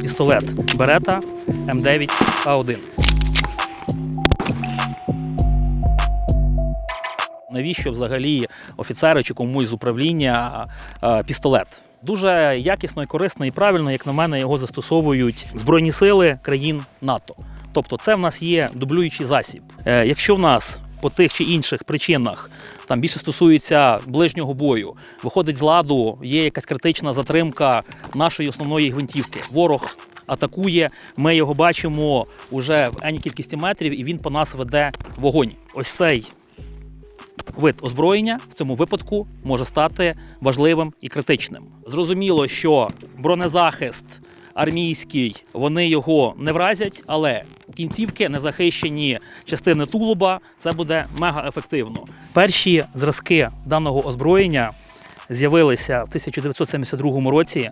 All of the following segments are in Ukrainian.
пістолет Берета М9 А1. Навіщо взагалі офіцеру чи комусь з управління пістолет? Дуже якісно і корисно і правильно, як на мене, його застосовують Збройні сили країн НАТО. Тобто, це в нас є дублюючий засіб. Е, Якщо в нас по тих чи інших причинах там більше стосується ближнього бою, виходить з ладу, є якась критична затримка нашої основної гвинтівки. Ворог атакує, ми його бачимо уже в енній кількості метрів, і він по нас веде вогонь. Ось цей вид озброєння в цьому випадку може стати важливим і критичним. Зрозуміло, що бронезахист армійський вони його не вразять, але кінцівки незахищені частини тулуба це буде мега ефективно. Перші зразки даного озброєння з'явилися в 1972 році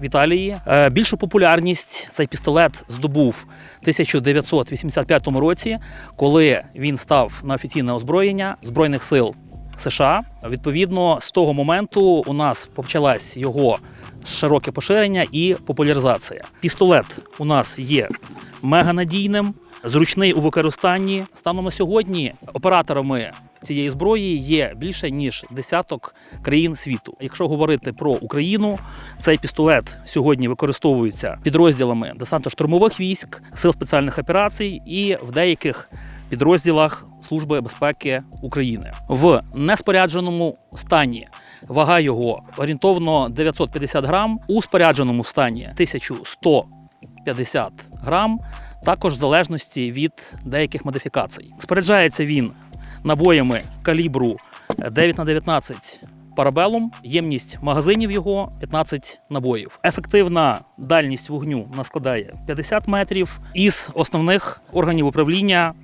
в Італії. Е, Більшу популярність цей пістолет здобув в 1985 році, коли він став на офіційне озброєння Збройних сил США. Відповідно, з того моменту у нас почалась його широке поширення і популяризація. Пістолет у нас є меганадійним, зручний у використанні. Станом на сьогодні операторами цієї зброї є більше ніж десяток країн світу. Якщо говорити про Україну, цей пістолет сьогодні використовується підрозділами десантно-штурмових військ, сил спеціальних операцій і в деяких підрозділах Служби безпеки України в неспорядженому стані. Вага його орієнтовно 950 грам, у спорядженому стані 1150 грам, також в залежності від деяких модифікацій. Споряджається він набоями калібру 9 на 19 парабелум, ємність магазинів його 15 набоїв. Ефективна дальність вогню у нас складає 50 метрів. Із основних органів управління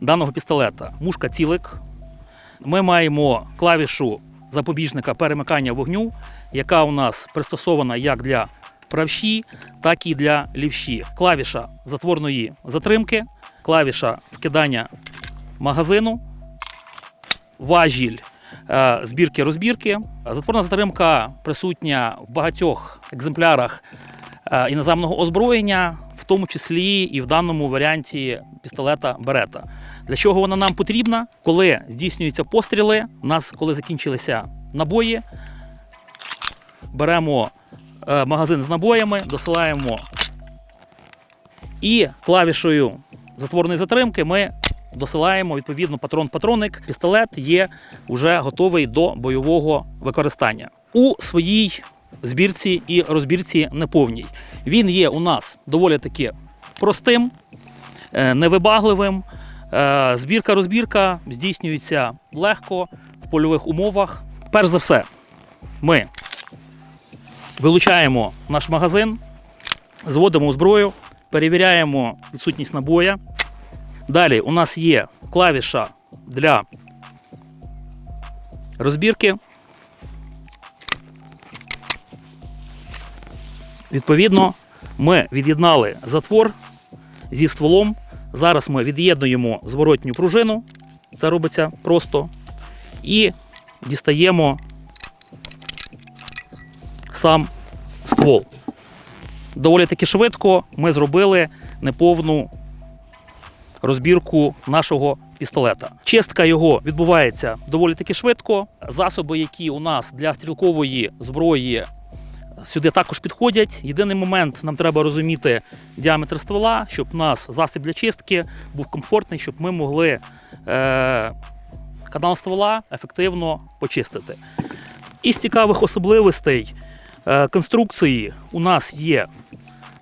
даного пістолета мушка цілик. Ми маємо клавішу запобіжника перемикання вогню, яка у нас пристосована як для правші, так і для лівші. Клавіша затворної затримки, клавіша скидання магазину, важіль е, збірки-розбірки. Затворна затримка присутня в багатьох екземплярах е, іноземного озброєння, тому числі і в даному варіанті пістолета Берета. Для чого вона нам потрібна? Коли здійснюються постріли, у нас, коли закінчилися набої, беремо е, магазин з набоями, досилаємо і клавішою затворної затримки ми досилаємо відповідно патрон-патроник. Пістолет є вже готовий до бойового використання. У своїй збірці і розбірці неповній. Він є у нас доволі таки простим, е, невибагливим. Е, Збірка-розбірка здійснюється легко в польових умовах. Перш за все, ми вилучаємо наш магазин, зводимо зброю, перевіряємо відсутність набоя. Далі у нас є клавіша для розбірки. Відповідно, ми від'єднали затвор зі стволом. Зараз ми від'єднуємо зворотню пружину. Це робиться просто. І дістаємо сам ствол. Доволі таки швидко ми зробили неповну розбірку нашого пістолета. Чистка його відбувається доволі таки швидко. Засоби, які у нас для стрілкової зброї сюди також підходять. Єдиний момент нам треба розуміти діаметр ствола, щоб у нас засіб для чистки був комфортний, щоб ми могли е, канал ствола ефективно почистити. Із цікавих особливостей е, конструкції у нас є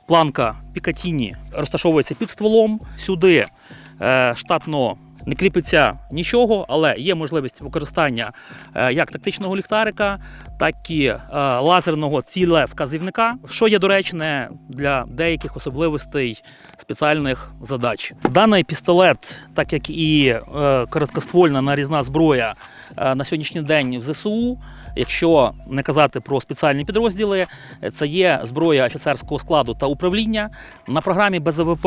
планка Пікатіні, розташовується під стволом. Сюди е, штатно не кріпиться нічого, але є можливість використання е, як тактичного ліхтарика, так і е, лазерного цілевказівника, що є доречне для деяких особливостей спеціальних задач. Даний пістолет, так як і е, короткоствольна нарізна зброя на сьогоднішній день в ЗСУ, якщо не казати про спеціальні підрозділи, це є зброя офіцерського складу та управління. На програмі БЗВП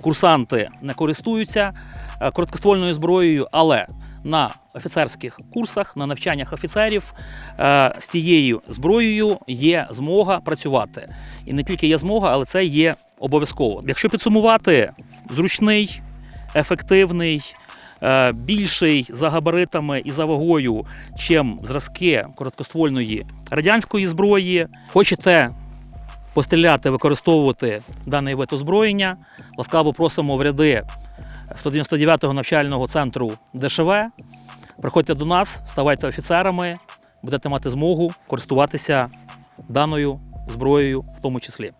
курсанти не користуються е, короткоствольною зброєю, але на офіцерських курсах, на навчаннях офіцерів е, з тією зброєю є змога працювати. І не тільки є змога, але це є обов'язково. Якщо підсумувати, зручний, ефективний, е, більший за габаритами і за вагою, чим зразки короткоствольної радянської зброї. Хочете постріляти, використовувати даний вид озброєння, ласкаво просимо в ряди 199-го навчального центру ДШВ. Приходьте до нас, ставайте офіцерами, будете мати змогу користуватися даною зброєю в тому числі.